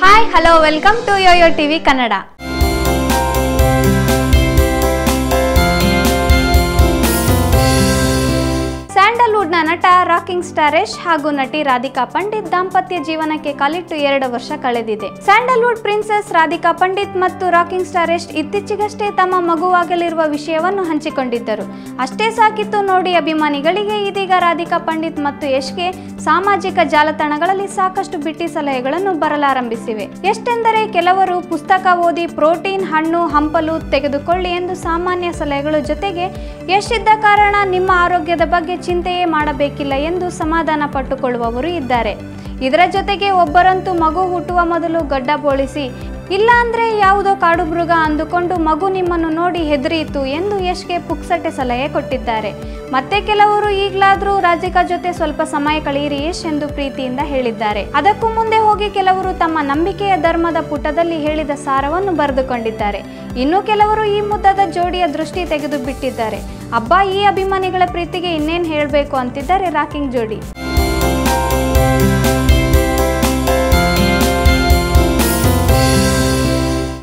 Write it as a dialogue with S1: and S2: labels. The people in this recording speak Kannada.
S1: hi hello welcome to Yoyo TV Kannada ಸ್ಯಾಂಡಲ್ವುಡ್ನ ನಟ, ರಾಕಿಂಗ್ ಸ್ಟಾರ್ ಯಶ್ ಹಾಗೂ ನಟಿ ರಾಧಿಕಾ ಪಂಡಿತ್ ದಾಂಪತ್ಯ ಜೀವನಕ್ಕೆ ಕಾಲಿಟ್ಟು ಎರಡು ವರ್ಷ ಕಳೆದಿದೆ. ಸ್ಯಾಂಡಲ್ವುಡ್ ಪ್ರಿನ್ಸೆಸ್ ರಾಧಿಕಾ ಪಂಡಿತ್ ಮತ್ತು ರಾಕಿಂಗ್ ಸ್ಟಾರ್ ಯಶ್ ಇತ್ತೀಚೆಗಷ್ಟೇ ತಮ್ಮ ಮಗುವಾಗಲಿರುವ ವಿಷಯವನ್ನು ಹಂಚಿಕೊಂಡಿದ್ದರು. ಅಷ್ಟೇ ಸಾಕಿತ್ತು ನೋಡಿ ಅಭಿಮಾನಿಗಳಿಗೆ ಇದೀಗ ರಾಧಿಕಾ ಪಂಡಿತ್ ಮತ್ತು ಯಶ್ಗೆ ಸಾಮಾಜಿಕ ಜಾಲತಾಣಗಳಲ್ಲಿ ಸಾಕಷ್ಟು ಬಿಟ್ಟಿ ಸಲಹೆಗಳನ್ನು ಬರಲಾರಂಭಿಸಿವೆ. ಎಷ್ಟೆಂದರೆ ಕೆಲವರು ಪುಸ್ತಕ ಓದಿ ಪ್ರೋಟೀನ್, ಹಣ್ಣು, ಹಂಪಲು ತೆಗೆದುಕೊಳ್ಳಿ ಎಂದು ಸಾಮಾನ್ಯ ಸಲಹೆಗಳು ಜೊತೆಗೆ ಯಶಿದ್ದ ಕಾರಣ ನಿಮ್ಮ ಆರೋಗ್ಯದ ಬಗ್ಗೆ ಚಿಂತೆಯೇ ಮಾಡಬೇಕಿಲ್ಲ ಎಂದು ಸಮಾಧಾನ ಪಟ್ಟುಕೊಳ್ಳುವವರು ಇದ್ದಾರೆ. ಇದರ ಜೊತೆಗೆ ಒಬ್ಬರಂತೂ ಮಗು ಹುಟ್ಟುವ ಮೊದಲು ಗಡ್ಡ ಬೋಳಿಸಿ ಇಲ್ಲ ಅಂದ್ರೆ ಯಾವುದೋ ಕಾಡು ಮೃಗ ಅಂದುಕೊಂಡು ಮಗು ನಿಮ್ಮನ್ನು ನೋಡಿ ಹೆದರಿಯಿತು ಎಂದು ಯಶ್ಗೆ ಪುಕ್ಸಟೆ ಸಲಹೆ ಕೊಟ್ಟಿದ್ದಾರೆ. ಮತ್ತೆ ಕೆಲವರು ಈಗಲಾದರೂ ರಾಜಿಕಾ ಜೊತೆ ಸ್ವಲ್ಪ ಸಮಯ ಕಳೆಯಿರಿ ಯಶ್ ಎಂದು ಪ್ರೀತಿಯಿಂದ ಹೇಳಿದ್ದಾರೆ. ಅದಕ್ಕೂ ಮುಂದೆ ಹೋಗಿ ಕೆಲವರು ತಮ್ಮ ನಂಬಿಕೆಯ ಧರ್ಮದ ಪುಟದಲ್ಲಿ ಹೇಳಿದ ಸಾರವನ್ನು ಬರೆದುಕೊಂಡಿದ್ದಾರೆ. ಇನ್ನು ಕೆಲವರು ಈ ಮುದ್ದದ ಜೋಡಿಯ ದೃಷ್ಟಿ ತೆಗೆದು ಬಿಟ್ಟಿದ್ದಾರೆ ಅಬ್ಬಾ, ಈ ಅಭಿಮಾನಿಗಳ ಪ್ರೀತಿಗೆ ಇನ್ನೇನು ಹೇಳಬೇಕು ಅಂತಿದ್ದಾರೆ ರಾಕಿಂಗ್ ಜೋಡಿ.